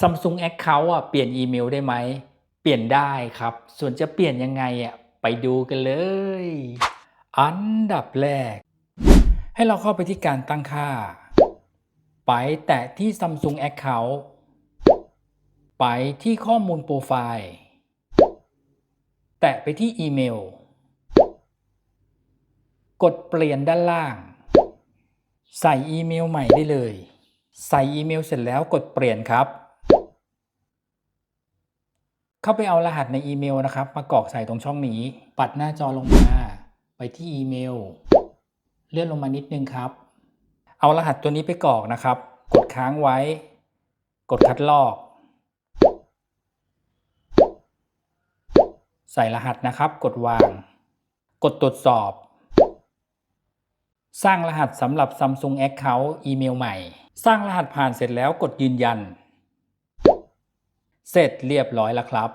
Samsung Account อะเปลี่ยนอีเมลได้ไหม เปลี่ยนได้ครับ ส่วนจะเปลี่ยนยังไงอะไปดูกันเลย อันดับแรก ให้เราเข้าไปที่การตั้งค่า ไปแตะที่ Samsung Account ไปที่ข้อมูลโปรไฟล์ แตะไปที่อีเมล กดเปลี่ยนด้านล่าง ใส่อีเมลใหม่ได้เลย ใส่อีเมลเสร็จแล้วกดเปลี่ยนครับ เข้าไปเอารหัสในอีเมลนะครับ มากรอกใส่ตรงช่องนี้ ปัดหน้าจอลงมา ไปที่อีเมล เลื่อนลงมานิดนึงครับ เอารหัสตัวนี้ไปกรอกนะครับ กดค้างไว้ กดคัดลอก ใส่รหัสนะครับ กดวาง กดตรวจสอบ สร้างรหัสสำหรับ Samsung Account อีเมลใหม่ สร้างรหัสผ่านเสร็จแล้วกดยืนยัน เสร็จเรียบร้อยแล้วครับ